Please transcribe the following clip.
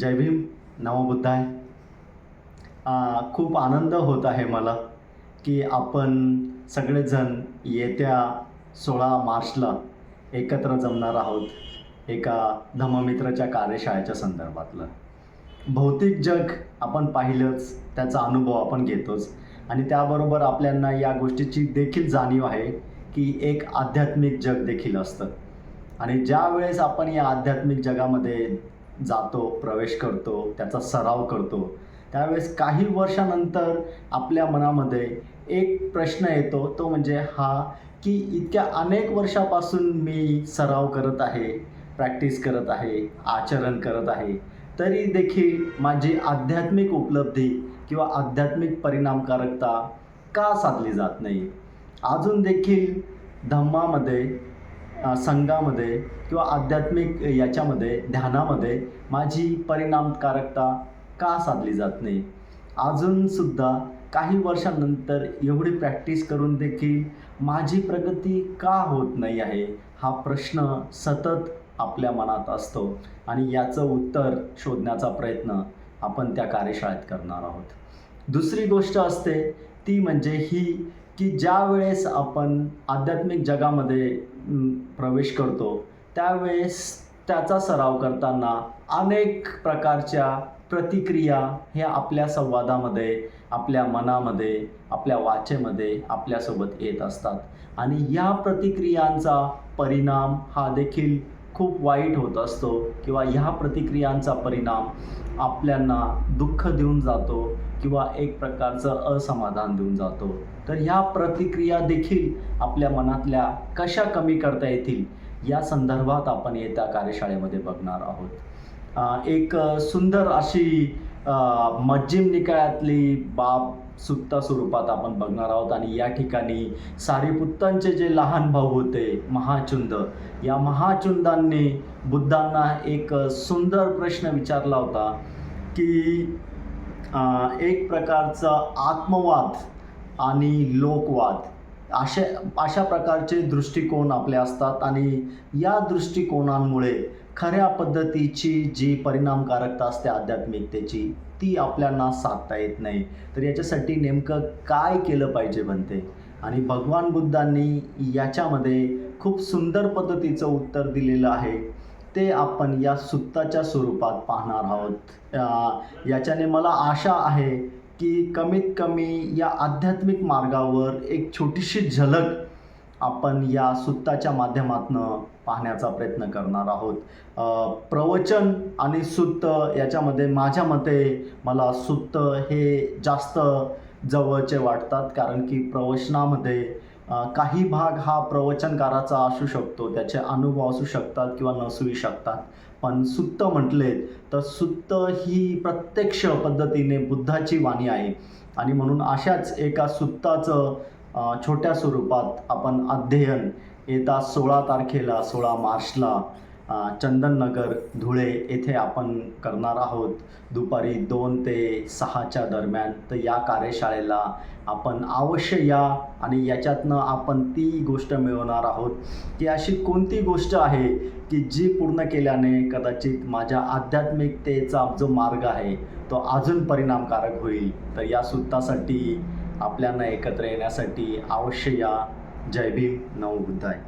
जय भीम. नमोबुद्धाय खूप आनंद होत आहे मला की आपण सगळेजण येत्या सोळा मार्चला एकत्र जमणार आहोत एका धम्ममित्राच्या कार्यशाळेच्या संदर्भातलं. भौतिक जग आपण पाहिलंच त्याचा अनुभव आपण घेतोच. आणि त्याबरोबर आपल्यांना या गोष्टीची देखील जाणीव आहे की एक आध्यात्मिक जग देखील असतं. आणि ज्या वेळेस आपण या आध्यात्मिक जगामध्ये जातो प्रवेश करतो त्याचा सराव करतो. त्यावेळेस काही वर्षानंतर आपल्या मनामध्ये एक प्रश्न येतो तो म्हणजे हा की इतक्या अनेक वर्षापासून मी सराव करत आहे प्रॅक्टिस करत आहे आचरण करत आहे तरी देखील माझी आध्यात्मिक उपलब्धी किंवा आध्यात्मिक परिणामकारकता का साधली जात नाही? अजून देखील धम्मामध्ये संघामध्ये किंवा आध्यात्मिक याच्यामध्ये ध्यानामध्ये माझी परिणामकारकता का साधली जात नाही? अजूनसुद्धा काही वर्षांनंतर एवढी प्रॅक्टिस करून देखील माझी प्रगती का होत नाही आहे हा प्रश्न सतत आपल्या मनात असतो आणि याचं उत्तर शोधण्याचा प्रयत्न आपण त्या कार्यशाळेत करणार आहोत. दुसरी गोष्ट असते ती म्हणजे ही की ज्या वेळेस आपण आध्यात्मिक जगामध्ये प्रवेश करतो त्यावेळेस त्याचा सराव करताना अनेक प्रकारच्या प्रतिक्रिया ह्या आपल्या संवादामध्ये आपल्या मनामध्ये आपल्या वाचेमध्ये आपल्यासोबत येत असतात. आणि या प्रतिक्रियांचा परिणाम हा देखील खूप वाईट होत असतो किंवा ह्या प्रतिक्रियांचा परिणाम आपल्यांना दुःख देऊन जातो किंवा एक प्रकारचं असमाधान देऊन जातो. तर ह्या प्रतिक्रिया देखील आपल्या मनातल्या कशा कमी करता येतील या संदर्भात आपण येत्या कार्यशाळेमध्ये बघणार आहोत. एक सुंदर अशी मज्जिम निकायातली बाब सुत्ता स्वरूपात आपण बघणार आहोत आणि या ठिकाणी सारीपुत्तांचे जे लहान भाऊ होते महाचुंद या महाचुंदांनी बुद्धांना एक सुंदर प्रश्न विचारला होता की एक प्रकारचा आत्मवाद आणि लोकवाद. अशा अशा प्रकारचे दृष्टिकोन आपले असतात आणि या दृष्टिकोनांमुळे खऱ्या पद्धतीची जी परिणामकारकता असते आध्यात्मिकतेची ती आपल्याला साधता येत नाही. तर याच्यासाठी नेमकं काय केलं पाहिजे बनते आणि भगवान बुद्धांनी याच्यामध्ये खूप सुंदर पद्धतीचं उत्तर दिलेलं आहे. ते आपण या सुत्ताच्या स्वरूपात पाहणार आहोत. याच्याने मला आशा आहे की कमीत कमी या आध्यात्मिक मार्गावर एक छोटीशी झलक आपण या सुत्ताच्या माध्यमातून पाहण्याचा प्रयत्न करणार आहोत. प्रवचन आणि सुत्त याच्यामध्ये माझ्या मते मला सुत्त हे जास्त जवळचे वाटतात. कारण की प्रवचनामध्ये काही भाग हा प्रवचनकाराचा असू शकतो त्याचे अनुभव असू शकतात किंवा नसूही शकतात. पण सुत्त म्हटले तर सुत्त ही प्रत्यक्ष पद्धतीने बुद्धाची वाणी आहे. आणि म्हणून अशाच एका सुत्ताचं छोट्या स्वरूपात आपण अध्ययन येता सोळा तारखेला सोळा मार्चला चंदननगर धुळे येथे आपण करणार आहोत. दुपारी दोन ते सहाच्या दरम्यान तर या कार्यशाळेला आपण अवश्य या आणि याच्यातनं आपण ती गोष्ट मिळवणार आहोत. की अशी कोणती गोष्ट आहे की जी पूर्ण केल्याने कदाचित माझ्या आध्यात्मिकतेचा जो मार्ग आहे तो अजून परिणामकारक होईल. तर या सुत्तासाठी आपल्यांना एकत्र येण्यासाठी अवश्य या. जय भीम. नव बुद्धाय.